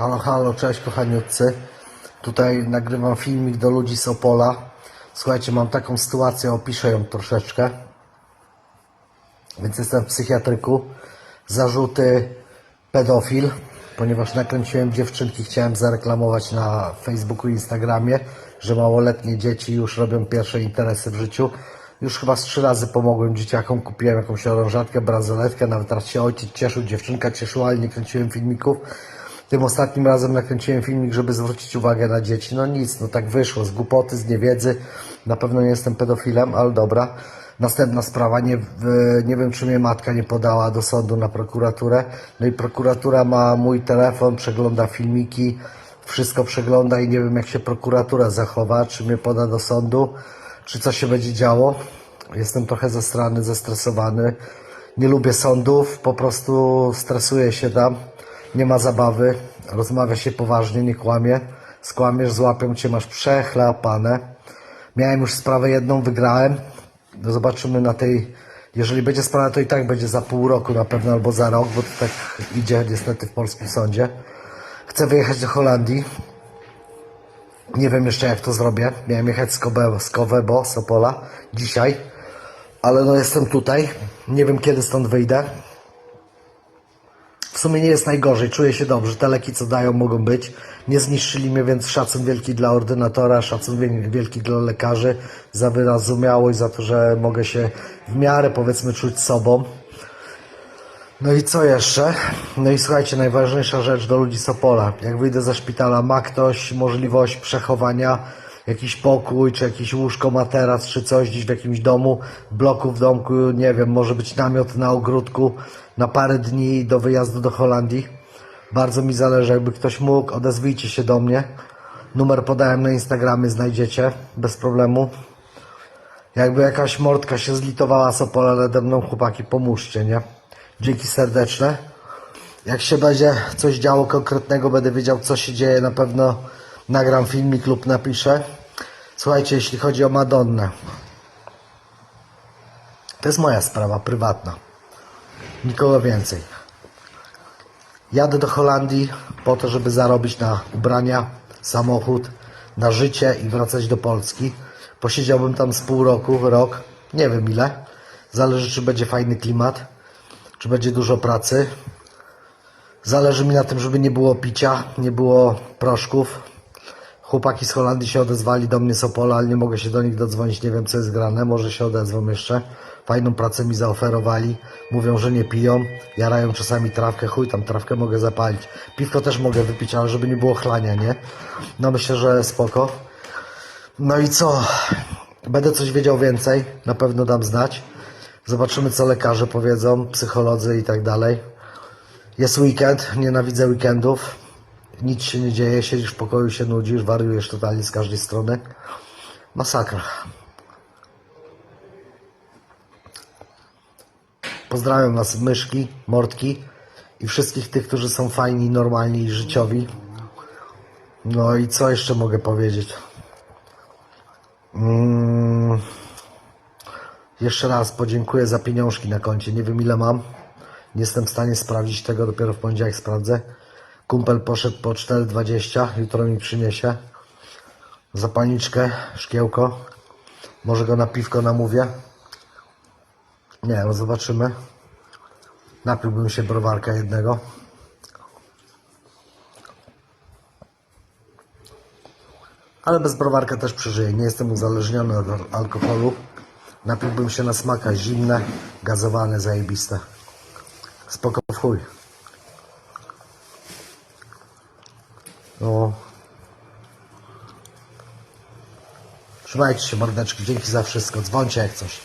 Halo, halo, cześć kochaniutcy. Tutaj nagrywam filmik do ludzi z Opola. Słuchajcie, mam taką sytuację, opiszę ją troszeczkę. Więc jestem w psychiatryku. Zarzuty pedofil, ponieważ nakręciłem dziewczynki, chciałem zareklamować na Facebooku i Instagramie, że małoletnie dzieci już robią pierwsze interesy w życiu. Już chyba z trzy razy pomogłem dzieciakom, kupiłem jakąś orężatkę, bransoletkę, nawet raz się ojciec cieszył, dziewczynka cieszyła, ale nie kręciłem filmików. Tym ostatnim razem nakręciłem filmik, żeby zwrócić uwagę na dzieci. No nic, no tak wyszło, z głupoty, z niewiedzy. Na pewno nie jestem pedofilem, ale dobra. Następna sprawa, nie, nie wiem czy mnie matka nie podała do sądu na prokuraturę. No i prokuratura ma mój telefon, przegląda filmiki, wszystko przegląda i nie wiem jak się prokuratura zachowa, czy mnie poda do sądu, czy co się będzie działo. Jestem trochę zestrany, zestresowany. Nie lubię sądów, po prostu stresuję się tam. Nie ma zabawy, rozmawia się poważnie, nie kłamie. Skłamiesz, złapią cię, masz przechlapane. Miałem już sprawę jedną, wygrałem. No zobaczymy na tej. Jeżeli będzie sprawa, to i tak będzie za pół roku na pewno albo za rok, bo to tak idzie niestety w polskim sądzie. Chcę wyjechać do Holandii. Nie wiem jeszcze jak to zrobię. Miałem jechać z Kobe, z Kowebo, z Opola dzisiaj, ale no jestem tutaj. Nie wiem kiedy stąd wyjdę. W sumie nie jest najgorzej, czuję się dobrze. Te leki, co dają, mogą być. Nie zniszczyli mnie, więc szacun wielki dla ordynatora, szacun wiel- wielki dla lekarzy za wyrozumiałość, za to, że mogę się w miarę, powiedzmy, czuć sobą. No i co jeszcze? No i słuchajcie, najważniejsza rzecz do ludzi z Opola. Jak wyjdę ze szpitala, ma ktoś możliwość przechowania jakiś pokój, czy jakiś łóżko, materac, czy coś gdzieś w jakimś domu, bloku w domku, nie wiem, może być namiot na ogródku na parę dni do wyjazdu do Holandii. Bardzo mi zależy, jakby ktoś mógł, odezwijcie się do mnie. Numer podałem na Instagramie, znajdziecie bez problemu. Jakby jakaś mordka się zlitowała z Opola nade mną, chłopaki, pomóżcie, nie? Dzięki serdeczne. Jak się będzie coś działo konkretnego, będę wiedział, co się dzieje, na pewno nagram filmik lub napiszę. Słuchajcie, jeśli chodzi o Madonnę, to jest moja sprawa prywatna. Nikogo więcej. Jadę do Holandii po to, żeby zarobić na ubrania, samochód, na życie i wracać do Polski. Posiedziałbym tam z pół roku, rok, nie wiem ile. Zależy, czy będzie fajny klimat, czy będzie dużo pracy. Zależy mi na tym, żeby nie było picia, nie było proszków. Chłopaki z Holandii się odezwali do mnie z Opola, ale nie mogę się do nich dodzwonić, nie wiem co jest grane, może się odezwą jeszcze. Fajną pracę mi zaoferowali, mówią, że nie piją, jarają czasami trawkę, chuj tam trawkę mogę zapalić. Piwko też mogę wypić, ale żeby nie było chlania, nie? No myślę, że spoko. No i co? Będę coś wiedział więcej, na pewno dam znać. Zobaczymy co lekarze powiedzą, psycholodzy i tak dalej. Jest weekend, nienawidzę weekendów. Nic się nie dzieje, siedzisz w pokoju, się nudzisz, wariujesz totalnie z każdej strony. Masakra. Pozdrawiam Was myszki, mordki i wszystkich tych, którzy są fajni, normalni i życiowi. No i co jeszcze mogę powiedzieć? Mm. Jeszcze raz podziękuję za pieniążki na koncie. Nie wiem ile mam. Nie jestem w stanie sprawdzić tego, dopiero w poniedziałek sprawdzę. Kumpel poszedł po 4,20, jutro mi przyniesie. Zapalniczkę, szkiełko. Może go na piwko namówię. Nie, no zobaczymy. Napiłbym się browarka jednego. Ale bez browarka też przeżyję. Nie jestem uzależniony od al- alkoholu. Napiłbym się na smaka zimne, gazowane, zajebiste. Spoko w chuj. No. Trzymajcie się mordeczki. Dzięki za wszystko. Dzwońcie jak coś.